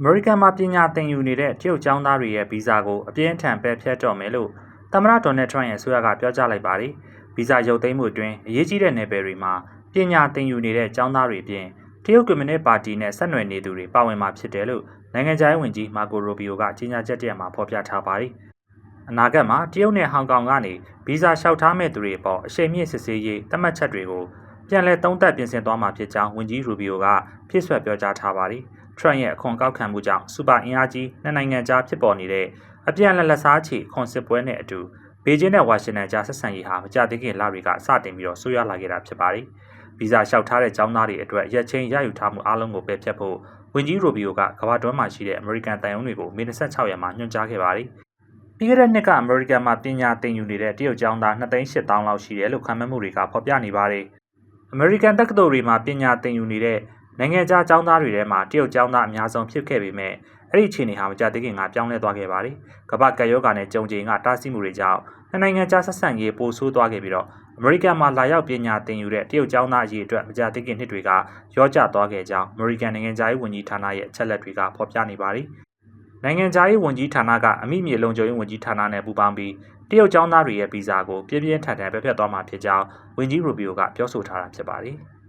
အမေရိကန်မှာပညာသင်ယူနေတဲ့တရုတ်ကျောင်းသားတွေရဲ့ဗီဇာကိုအပြင်းအထန်ပယ်ဖျက်တော့မယ်လို့သမ္မတဒေါ်နယ်ထရန့်ရဲ့အစိုးရကပြောကြားလိုက်ပါတယ်။ဗီဇာရုပ်သိမ်းမှုအတွင်းအရေးကြီးတဲ့နယ်ပယ်တွေမှာပညာသင်ယူနေတဲ့ကျောင်းသားတွေအပြင်တရုတ်ကွန်မြူနစ်ပါတီနဲ့ဆက်နွယ်နေသူတွေပါဝင်မှာဖြစ်တယ်လို့နိုင်ငံခြားရေးဝန်ကြီးမာကိုရိုဘီယိုကကြေညာချက်တရက်မှာဖော်ပြထားပါတယ်။အနာဂတ်မှာတရုတ်နဲ့ဟောင်ကောင်ကနေဗီဇာလျှောက်ထားမဲ့သူတွေအပေါ်အရှိန်မြင့်စစ်ဆေးရေးသတ်မှတ်ချက်တွေကိုပြန်လည်သုံးသပ်ပြင်ဆင်သွားမှာဖြစ်ကြောင်းဝန်ကြီးရူဘီယိုကဖြစ်ဆွဲပြောကြားထားပါတယ်။ ထရန့်ရဲ့အခွန်ကောက်ခံမှုကြောင့်စူပါအင်အားကြီးနှစ်နိုင်ငံကြားဖြစ်ပေါ်နေတဲ့အပြန်အလှန်လက်စားချေခွန်စစ်ပွဲနဲ့အတူဘေကျင်းနဲ့ဝါရှင်တန်ကြားဆက်ဆံရေးဟာမကြာသေးခင်လတွေကစတင်ပြီးတော့ဆိုးရွားလာခဲ့တာဖြစ်ပါတယ်။ဗီဇာလျှောက်ထားတဲ့ကျောင်းသားတွေအတွက်ရက်ချင်းရယူထားမှုအားလုံးကိုပယ်ဖျက်ဖို့ဝန်ကြီးရိုဘီယိုကကမ္ဘာတွင်းမှာရှိတဲ့အမေရိကန်တန်ယုံတွေကိုမေ26ရက်မှာညွှန်ကြားခဲ့ပါတယ်။ပြီးခဲ့တဲ့နှစ်ကအမေရိကန်မှာပညာသင်ယူနေတဲ့တရုတ်ကျောင်းသား2,800,000လောက်ရှိတယ်လို့ခန့်မှန်းမှုတွေကဖော်ပြနေပါတယ်။အမေရိကန်တက္ကသိုလ်တွေမှာပညာသင်ယူနေတဲ့ နိုင်ငံခြားကျောင်းသားတွေထဲမှာတရုတ်ကျောင်းသားအများဆုံးဖြစ်ခဲ့ပေမဲ့အဲ့ဒီအခြေအနေဟာမကြာသေးခင်ကပြောင်းလဲသွားခဲ့ပါတယ်။ကမ္ဘာကပ်ရောဂါနဲ့ကြုံချိန်ကတားဆီးမှုတွေကြောင့်နှစ်နိုင်ငံကြားဆက်ဆံရေးပိုဆိုးသွားခဲ့ပြီးတော့အမေရိကန်မှာလာရောက်ပညာသင်ယူတဲ့တရုတ်ကျောင်းသားအရေးအတွက်မကြာသေးခင်နှစ်တွေကရောကျသွားခဲ့ကြောင်းအမေရိကန်နိုင်ငံသားရေးဝန်ကြီးဌာနရဲ့အချက်လက်တွေကဖော်ပြနေပါတယ်။နိုင်ငံသားရေးဝန်ကြီးဌာနကအမိမြေလုံခြုံရေးဝန်ကြီးဌာနနဲ့ပူးပေါင်းပြီးတရုတ်ကျောင်းသားတွေရဲ့ဗီဇာကိုပြင်းပြင်းထန်ထန်ပြတ်ပြတ်သွားမှာဖြစ်ကြောင်းဝန်ကြီးရူဘီယိုကပြောဆိုထားတာဖြစ်ပါတယ်။